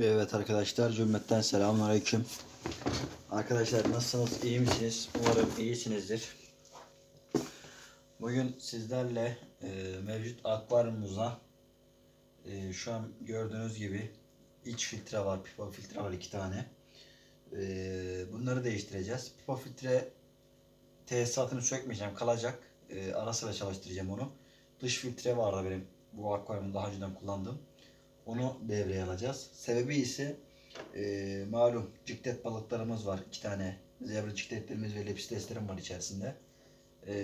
Evet arkadaşlar cümletten selamünaleyküm. Arkadaşlar nasılsınız? iyi misiniz? Umarım iyisinizdir. Bugün sizlerle e, mevcut akvaryumumuza e, şu an gördüğünüz gibi iç filtre var, pipa filtre var iki tane. E, bunları değiştireceğiz. Pipa filtre tesisatını sökmeyeceğim, kalacak. E, ara sıra çalıştıracağım onu. Dış filtre vardı benim bu akvaryumu daha önceden kullandığım. Onu devreye alacağız. Sebebi ise e, malum ciklet balıklarımız var. iki tane zebra cikletlerimiz ve lepisteslerim var içerisinde. E,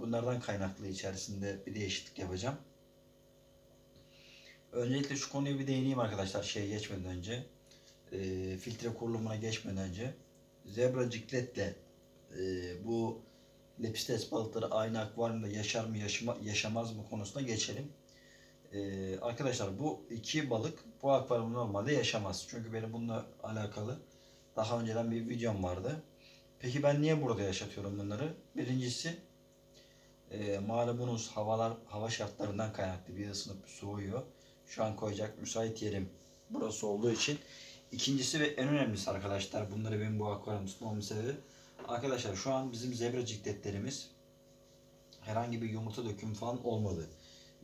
bunlardan kaynaklı içerisinde bir değişiklik yapacağım. Öncelikle şu konuya bir değineyim arkadaşlar şey geçmeden önce. E, filtre kurulumuna geçmeden önce. Zebra cikletle e, bu lepistes balıkları aynı akvaryumda yaşar mı yaşama, yaşamaz mı konusuna geçelim. Ee, arkadaşlar bu iki balık bu akvaryumda normalde yaşamaz. Çünkü benim bununla alakalı daha önceden bir videom vardı. Peki ben niye burada yaşatıyorum bunları? Birincisi e, malumunuz havalar hava şartlarından kaynaklı bir ısınıp soğuyor. Şu an koyacak müsait yerim burası olduğu için. İkincisi ve en önemlisi arkadaşlar bunları benim bu akvaryum tutmamın sebebi. Arkadaşlar şu an bizim zebra cikletlerimiz herhangi bir yumurta dökümü falan olmadı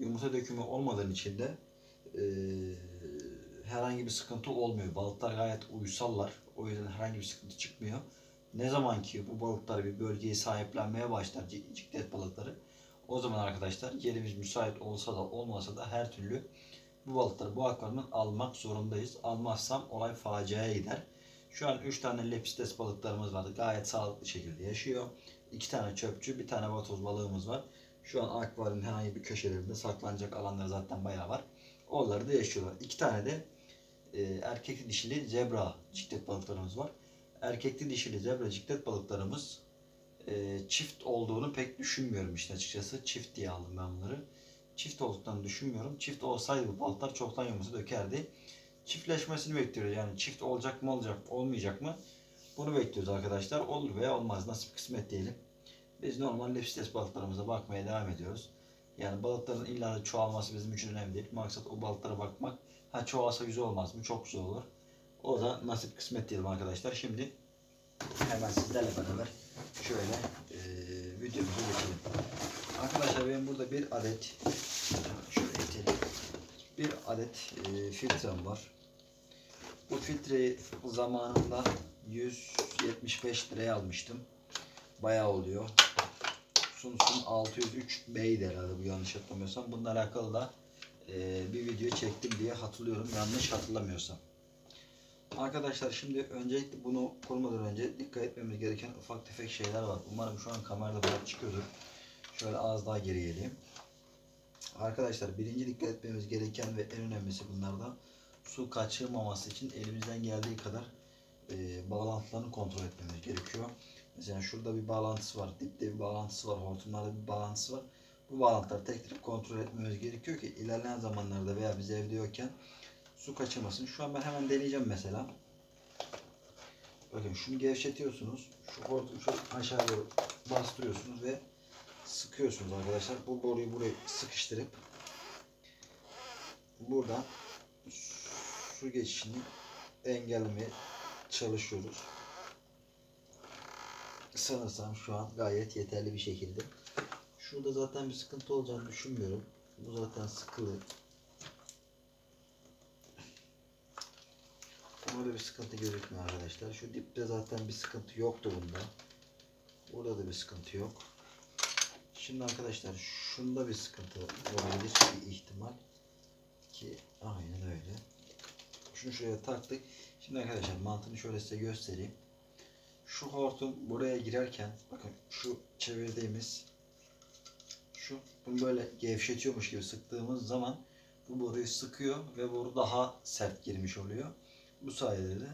yumurta dökümü olmadığın için de e, herhangi bir sıkıntı olmuyor. Balıklar gayet uysallar. O yüzden herhangi bir sıkıntı çıkmıyor. Ne zaman ki bu balıklar bir bölgeyi sahiplenmeye başlar, cik- ciklet balıkları, o zaman arkadaşlar yerimiz müsait olsa da olmasa da her türlü bu balıkları bu akvaryumdan almak zorundayız. Almazsam olay faciaya gider. Şu an 3 tane lepistes balıklarımız vardı. Gayet sağlıklı şekilde yaşıyor. 2 tane çöpçü, bir tane vatoz balığımız var. Şu an akvaryumun herhangi bir köşelerinde saklanacak alanları zaten bayağı var. Oraları da yaşıyorlar. İki tane de e, erkekli dişili zebra ciklet balıklarımız var. Erkekli dişili zebra ciklet balıklarımız e, çift olduğunu pek düşünmüyorum işte açıkçası. Çift diye aldım ben bunları. Çift olduklarını düşünmüyorum. Çift olsaydı bu balıklar çoktan yumurta dökerdi. Çiftleşmesini bekliyoruz. Yani çift olacak mı olacak olmayacak mı? Bunu bekliyoruz arkadaşlar. Olur veya olmaz. Nasip kısmet diyelim. Biz normal lepstes balıklarımıza bakmaya devam ediyoruz. Yani balıkların illa da çoğalması bizim için önemli değil. Maksat o balıklara bakmak. Ha çoğalsa güzel olmaz mı? Çok güzel olur. O da nasip kısmet diyelim arkadaşlar. Şimdi hemen sizlerle beraber şöyle e, videomuza geçelim. Arkadaşlar benim burada bir adet şöyle itelim. Bir adet e, filtrem var. Bu filtreyi zamanında 175 liraya almıştım. Bayağı oluyor. Samsung 603 B'ydi herhalde bu yanlış hatırlamıyorsam. Bununla alakalı da e, bir video çektim diye hatırlıyorum. Yanlış hatırlamıyorsam. Arkadaşlar şimdi öncelikle bunu kurmadan önce dikkat etmemiz gereken ufak tefek şeyler var. Umarım şu an kamerada böyle çıkıyordur. Şöyle az daha geri geleyim. Arkadaşlar birinci dikkat etmemiz gereken ve en önemlisi bunlardan su kaçırmaması için elimizden geldiği kadar e, bağlantılarını kontrol etmemiz gerekiyor. Mesela şurada bir bağlantısı var, dipte bir bağlantısı var, hortumlarda bir bağlantısı var. Bu bağlantıları tek tek kontrol etmemiz gerekiyor ki ilerleyen zamanlarda veya biz evde yokken su kaçırmasın. Şu an ben hemen deneyeceğim mesela. Bakın şunu gevşetiyorsunuz. Şu hortumu şöyle aşağı doğru bastırıyorsunuz ve sıkıyorsunuz arkadaşlar. Bu boruyu buraya sıkıştırıp buradan su geçişini engellemeye çalışıyoruz. Sanırsam şu an gayet yeterli bir şekilde. Şurada zaten bir sıkıntı olacağını düşünmüyorum. Bu zaten sıkılı. Burada bir sıkıntı gözükmüyor arkadaşlar. Şu dipte zaten bir sıkıntı yoktu bunda. Burada da bir sıkıntı yok. Şimdi arkadaşlar şunda bir sıkıntı olabilir bir ihtimal ki aynen öyle. Şunu şuraya taktık. Şimdi arkadaşlar mantığını şöyle size göstereyim. Şu hortum buraya girerken bakın şu çevirdiğimiz şu bunu böyle gevşetiyormuş gibi sıktığımız zaman bu boruyu sıkıyor ve boru daha sert girmiş oluyor. Bu sayede de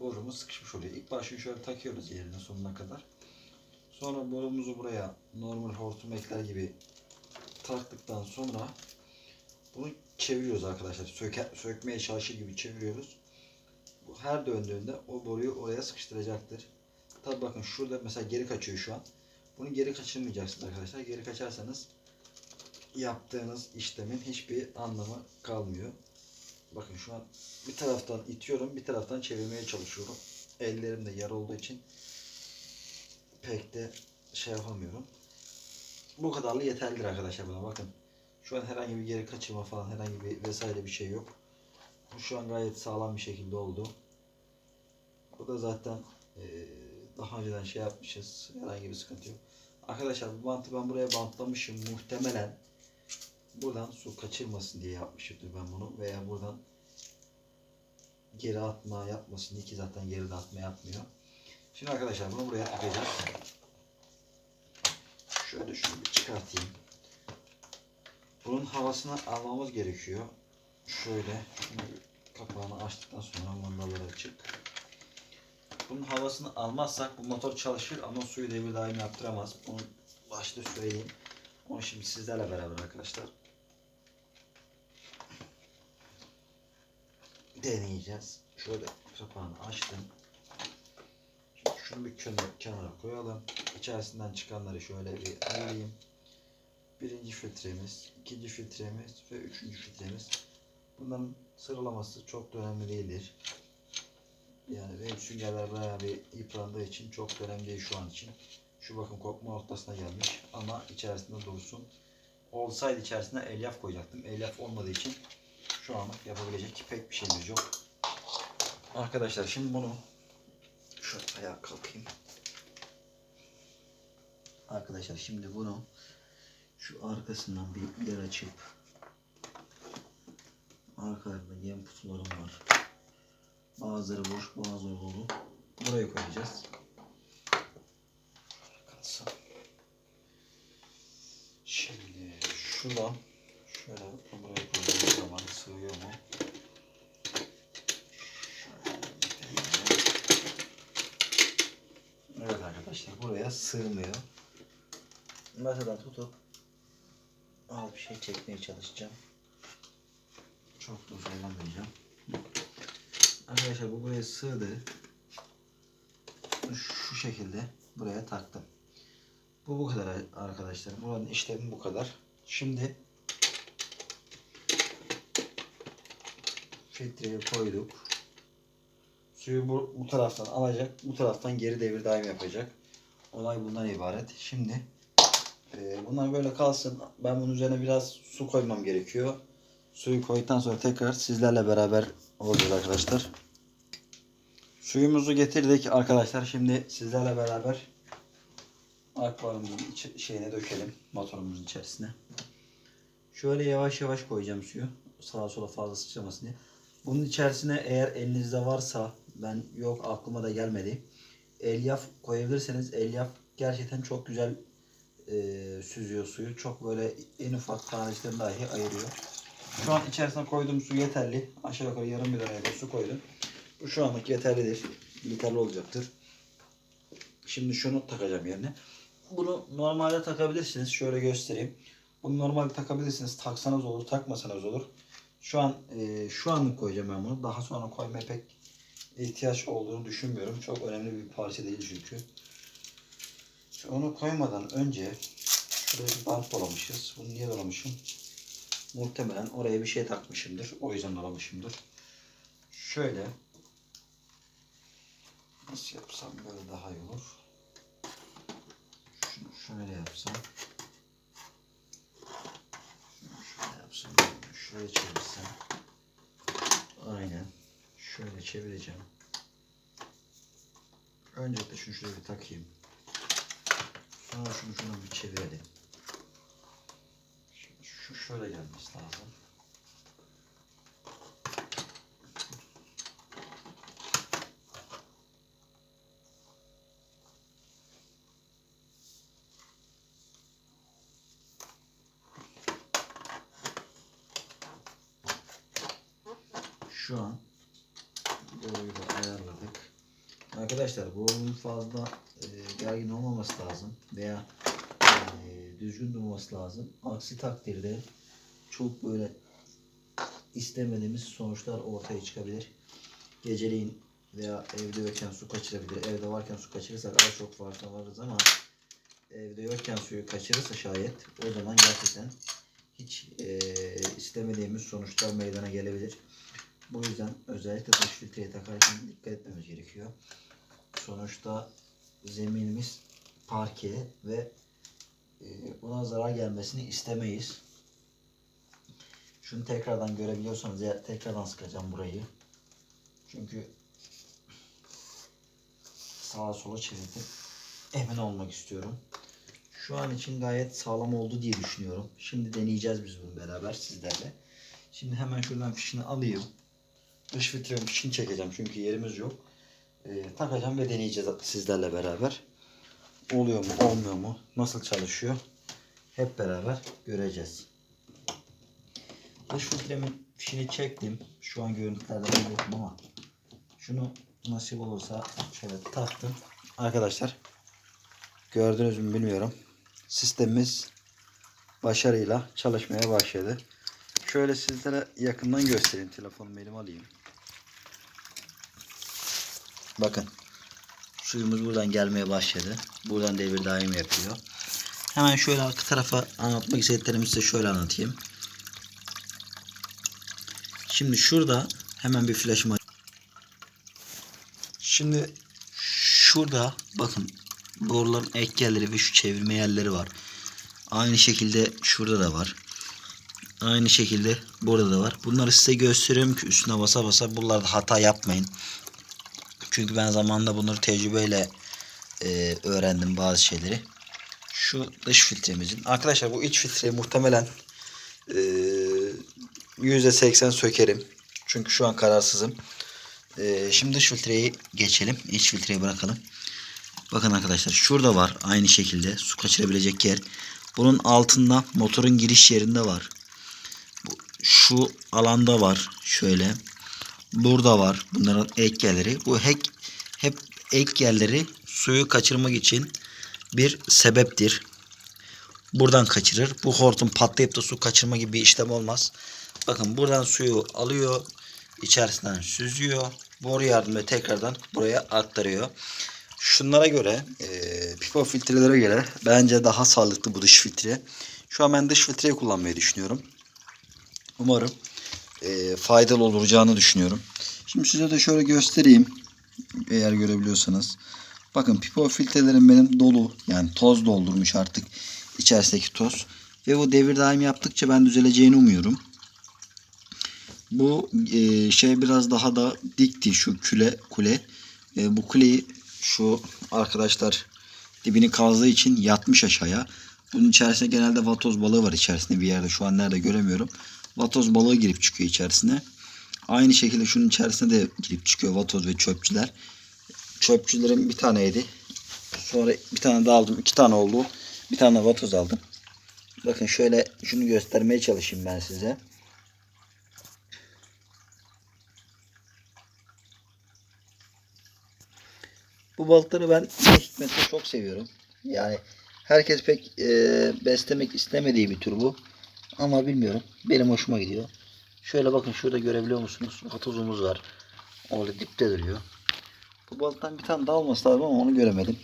borumuz sıkışmış oluyor. İlk başta şöyle takıyoruz yerine sonuna kadar. Sonra borumuzu buraya normal hortum ekler gibi taktıktan sonra bunu çeviriyoruz arkadaşlar. Söke, sökmeye çalışır gibi çeviriyoruz. Bu her döndüğünde o boruyu oraya sıkıştıracaktır. Tabi bakın şurada mesela geri kaçıyor şu an. Bunu geri kaçırmayacaksınız arkadaşlar. Geri kaçarsanız yaptığınız işlemin hiçbir anlamı kalmıyor. bakın şu an bir taraftan itiyorum bir taraftan çevirmeye çalışıyorum. Ellerim de yara olduğu için pek de şey yapamıyorum. Bu kadarlı yeterlidir arkadaşlar buna bakın. Şu an herhangi bir geri kaçırma falan herhangi bir vesaire bir şey yok. Şu an gayet sağlam bir şekilde oldu. Bu da zaten eee, daha önceden şey yapmışız. Herhangi bir sıkıntı yok. Arkadaşlar bu bantı ben buraya bantlamışım. Muhtemelen buradan su kaçırmasın diye yapmışımdır ben bunu. Veya buradan geri atma yapmasın diye ki zaten geri de atma yapmıyor. Şimdi arkadaşlar bunu buraya takacağız. Şöyle şunu bir çıkartayım. Bunun havasını almamız gerekiyor. Şöyle şunu kapağını açtıktan sonra mandaları açık. Bunun havasını almazsak bu motor çalışır ama suyu devir daim yaptıramaz. Onu başta söyleyeyim. Onu şimdi sizlerle beraber arkadaşlar deneyeceğiz. Şöyle kapağını açtım. Şimdi şunu bir kenara, koyalım. İçerisinden çıkanları şöyle bir alayım. Birinci filtremiz, ikinci filtremiz ve üçüncü filtremiz. Bunların sıralaması çok da önemli değildir. Yani benim süngerler bayağı bir yıprandığı için çok önemli değil şu an için. Şu bakın kopma noktasına gelmiş ama içerisinde dursun. Olsaydı içerisine elyaf koyacaktım. Elyaf olmadığı için şu anlık yapabilecek pek bir şeyimiz yok. Arkadaşlar şimdi bunu şöyle ayağa kalkayım. Arkadaşlar şimdi bunu şu arkasından bir yer açıp arkalarında yem kutularım var. Bazıları boş, bazıları dolu. Buraya koyacağız. Şimdi şuradan şöyle buraya koyduğumuz zaman sığıyor mu? Evet arkadaşlar buraya sığmıyor. Masadan tutup al bir şey çekmeye çalışacağım. Çok da zorlamayacağım. Arkadaşlar bu buraya sığdı. Şu şekilde buraya taktım. Bu bu kadar arkadaşlar. Buranın işlemi bu kadar. Şimdi filtreyi koyduk. Suyu bu, bu taraftan alacak. Bu taraftan geri devir daim yapacak. Olay bundan ibaret. Şimdi e, bunlar böyle kalsın. Ben bunun üzerine biraz su koymam gerekiyor. Suyu koyduktan sonra tekrar sizlerle beraber olacağız arkadaşlar. Suyumuzu getirdik arkadaşlar. Şimdi sizlerle beraber akvaryumumuzun içi, şeyine dökelim. Motorumuzun içerisine. Şöyle yavaş yavaş koyacağım suyu. Sağa sola fazla sıçramasın diye. Bunun içerisine eğer elinizde varsa ben yok aklıma da gelmedi. Elyaf koyabilirseniz elyaf gerçekten çok güzel e, süzüyor suyu. Çok böyle en ufak taneciklerini dahi ayırıyor. Şu an içerisine koyduğum su yeterli. Aşağı yukarı yarım liraya su koydum. Şu anlık yeterlidir. Yeterli olacaktır. Şimdi şunu takacağım yerine. Bunu normalde takabilirsiniz. Şöyle göstereyim. Bunu normalde takabilirsiniz. Taksanız olur, takmasanız olur. Şu an e, şu anlık koyacağım ben bunu. Daha sonra koymaya pek ihtiyaç olduğunu düşünmüyorum. Çok önemli bir parça değil çünkü. Onu koymadan önce şuraya bir bant dolamışız. Bunu niye dolamışım? Muhtemelen oraya bir şey takmışımdır. O yüzden dolamışımdır. Şöyle nasıl yapsam böyle daha iyi olur. Şunu şöyle yapsam. Şunu şöyle yapsam. Şöyle çevirsem. Aynen. Şöyle çevireceğim. Öncelikle şunu şöyle bir takayım. Sonra şunu şuna bir çevirelim. Şu şöyle gelmesi lazım. Şu an boruyu da ayarladık. Arkadaşlar borunun fazla e, gergin olmaması lazım veya e, düzgün durması lazım. Aksi takdirde çok böyle istemediğimiz sonuçlar ortaya çıkabilir. Geceleyin veya evde yokken su kaçırabilir. Evde varken su kaçırırsak az çok farkına varırız ama evde yokken suyu kaçırırsa şayet o zaman gerçekten hiç e, istemediğimiz sonuçlar meydana gelebilir. Bu yüzden özellikle dış filtreyi takarken dikkat etmemiz gerekiyor. Sonuçta zeminimiz parke ve e, buna zarar gelmesini istemeyiz. Şunu tekrardan görebiliyorsanız ya tekrardan sıkacağım burayı. Çünkü sağa sola çevirdim. Emin olmak istiyorum. Şu an için gayet sağlam oldu diye düşünüyorum. Şimdi deneyeceğiz biz bunu beraber sizlerle. Şimdi hemen şuradan fişini alayım. Dış filtrenin fişini çekeceğim çünkü yerimiz yok. Ee, takacağım ve deneyeceğiz sizlerle beraber. Oluyor mu olmuyor mu? Nasıl çalışıyor? Hep beraber göreceğiz. Dış filtremin fişini çektim. Şu an görüntülerde yokum ama şunu nasip olursa şöyle taktım. Arkadaşlar gördünüz mü bilmiyorum. Sistemimiz başarıyla çalışmaya başladı. Şöyle sizlere yakından göstereyim. Telefonumu elime alayım. Bakın. Suyumuz buradan gelmeye başladı. Buradan devir daim yapıyor. Hemen şöyle arka tarafa anlatmak istediklerimi size şöyle anlatayım. Şimdi şurada hemen bir flaşımı Şimdi şurada bakın boruların ek yerleri ve şu çevirme yerleri var. Aynı şekilde şurada da var. Aynı şekilde burada da var. Bunları size gösteriyorum ki üstüne basa basa buralarda hata yapmayın. Çünkü ben zamanında bunları tecrübeyle e, öğrendim bazı şeyleri. Şu dış filtremizin. Arkadaşlar bu iç filtreyi muhtemelen e, %80 sökerim. Çünkü şu an kararsızım. E, şimdi dış filtreyi geçelim. İç filtreyi bırakalım. Bakın arkadaşlar şurada var aynı şekilde su kaçırabilecek yer. Bunun altında motorun giriş yerinde var. Şu alanda var şöyle. Burada var bunların ek yerleri. Bu hep, hep ek yerleri suyu kaçırmak için bir sebeptir. Buradan kaçırır. Bu hortum patlayıp da su kaçırma gibi bir işlem olmaz. Bakın buradan suyu alıyor. içerisinden süzüyor. Boru yardımıyla tekrardan buraya aktarıyor. Şunlara göre e, pipo filtrelere göre bence daha sağlıklı bu dış filtre. Şu an ben dış filtreyi kullanmayı düşünüyorum. Umarım e, faydalı olacağını düşünüyorum. Şimdi size de şöyle göstereyim. Eğer görebiliyorsanız. Bakın pipo filtrelerim benim dolu. Yani toz doldurmuş artık içerisindeki toz. Ve bu devir daim yaptıkça ben düzeleceğini umuyorum. Bu e, şey biraz daha da dikti şu küle kule. E, bu kuleyi şu arkadaşlar dibini kazdığı için yatmış aşağıya. Bunun içerisinde genelde vatoz balığı var içerisinde bir yerde. Şu an nerede göremiyorum. Vatoz balığı girip çıkıyor içerisine. Aynı şekilde şunun içerisine de girip çıkıyor vatoz ve çöpçüler. Çöpçülerin bir taneydi. Sonra bir tane daha aldım. iki tane oldu. Bir tane vatoz aldım. Bakın şöyle şunu göstermeye çalışayım ben size. Bu balıkları ben ne hikmetse çok seviyorum. Yani herkes pek e, beslemek istemediği bir tür bu. Ama bilmiyorum. Benim hoşuma gidiyor. Şöyle bakın şurada görebiliyor musunuz? Vatozumuz var. Orada dipte duruyor. Bu balıktan bir tane daha olması lazım ama onu göremedim.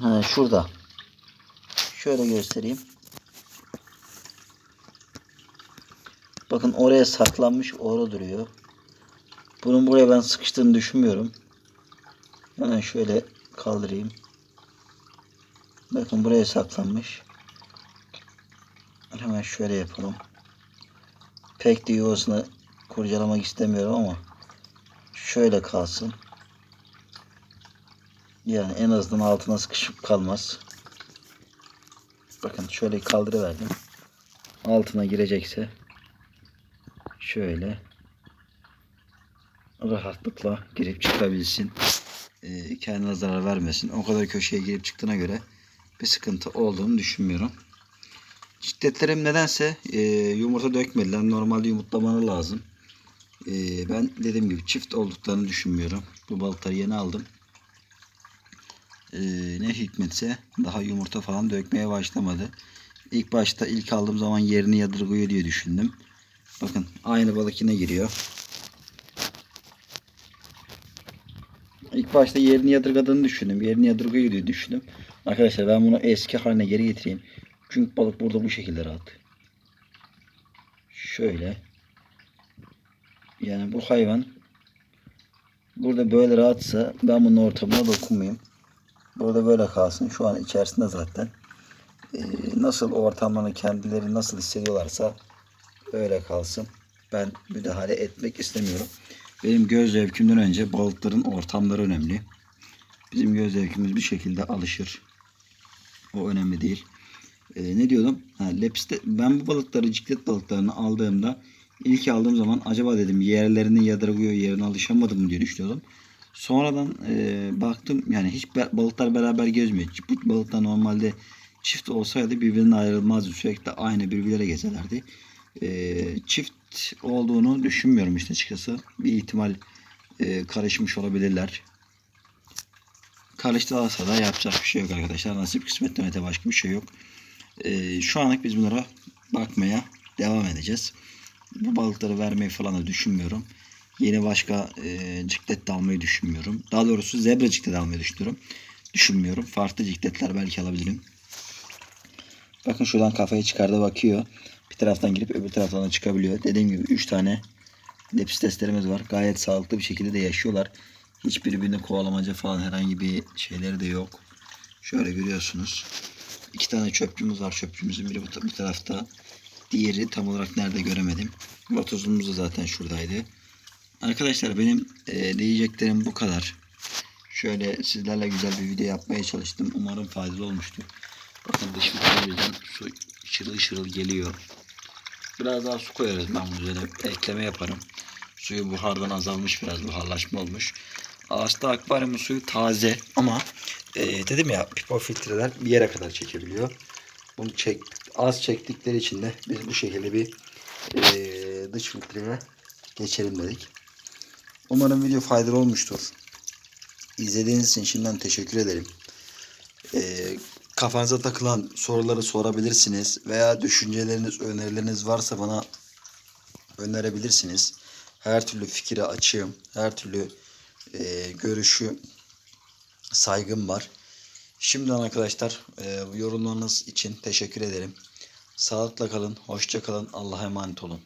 Ha, şurada. Şöyle göstereyim. Bakın oraya saklanmış orada duruyor. Bunun buraya ben sıkıştığını düşünmüyorum. Hemen şöyle kaldırayım. Bakın buraya saklanmış. Hemen şöyle yapalım. Pek de yuvasını kurcalamak istemiyorum ama şöyle kalsın. Yani en azından altına sıkışıp kalmaz. Bakın şöyle kaldırıverdim. Altına girecekse şöyle rahatlıkla girip çıkabilsin. Ee, kendine zarar vermesin. O kadar köşeye girip çıktığına göre bir sıkıntı olduğunu düşünmüyorum. Şiddetlerim nedense e, yumurta dökmediler. Normalde yumurtlamaları lazım. E, ben dediğim gibi çift olduklarını düşünmüyorum. Bu balıkları yeni aldım. E, ne hikmetse daha yumurta falan dökmeye başlamadı. İlk başta ilk aldığım zaman yerini yadırgıyor diye düşündüm. Bakın aynı balık yine giriyor. İlk başta yerini yadırgadığını düşündüm. Yerini yadırgıyor diye düşündüm. Arkadaşlar ben bunu eski haline geri getireyim. Çünkü balık burada bu şekilde rahat. Şöyle. Yani bu hayvan burada böyle rahatsa ben bunun ortamına dokunmayayım. Burada böyle kalsın. Şu an içerisinde zaten. Ee, nasıl ortamlarını kendileri nasıl hissediyorlarsa öyle kalsın. Ben müdahale etmek istemiyorum. Benim göz zevkimden önce balıkların ortamları önemli. Bizim göz zevkimiz bir şekilde alışır. O önemli değil. Ee, ne diyordum? Ha, lepiste, ben bu balıkları, ciklet balıklarını aldığımda ilk aldığım zaman acaba dedim yerlerini yadırgıyor, yerine alışamadım mı diye düşünüyordum. Sonradan e, baktım yani hiç balıklar beraber gezmiyor. Bu balıklar normalde çift olsaydı birbirinden ayrılmazdı. Sürekli aynı birbirlere gezerlerdi. E, çift olduğunu düşünmüyorum işte açıkçası. Bir ihtimal e, karışmış olabilirler. Karıştırılsa da yapacak bir şey yok arkadaşlar. Nasip kısmet demete başka bir şey yok. Ee, şu anlık biz bunlara bakmaya devam edeceğiz. Bu balıkları vermeyi falan da düşünmüyorum. Yeni başka e, ciklet de almayı düşünmüyorum. Daha doğrusu zebra ciklet almayı düşünüyorum. Düşünmüyorum. Farklı cikletler belki alabilirim. Bakın şuradan kafayı çıkardı bakıyor. Bir taraftan girip öbür taraftan çıkabiliyor. Dediğim gibi 3 tane lepisteslerimiz var. Gayet sağlıklı bir şekilde de yaşıyorlar. Hiç birbirini kovalamaca falan herhangi bir şeyleri de yok. Şöyle görüyorsunuz. İki tane çöpçümüz var. Çöpçümüzün biri bu, ta- bu tarafta. Diğeri tam olarak nerede göremedim. Vatozumuz da zaten şuradaydı. Arkadaşlar benim e, diyeceklerim bu kadar. Şöyle sizlerle güzel bir video yapmaya çalıştım. Umarım faydalı olmuştur. Bakın dış vitrinimizden su şırıl şırıl geliyor. Biraz daha su koyarız ben bunun üzerine ekleme yaparım. Suyu buhardan azalmış biraz buharlaşma olmuş. Ağaçta akvaryumun suyu taze ama e, dedim ya pipo filtreler bir yere kadar çekebiliyor. Bunu çek, az çektikleri için de biz bu şekilde bir e, dış filtreye geçelim dedik. Umarım video faydalı olmuştur. İzlediğiniz için şimdiden teşekkür ederim. E, kafanıza takılan soruları sorabilirsiniz veya düşünceleriniz, önerileriniz varsa bana önerebilirsiniz. Her türlü fikire açığım. Her türlü e, görüşü saygım var. Şimdiden arkadaşlar e, yorumlarınız için teşekkür ederim. Sağlıkla kalın, hoşça kalın, Allah'a emanet olun.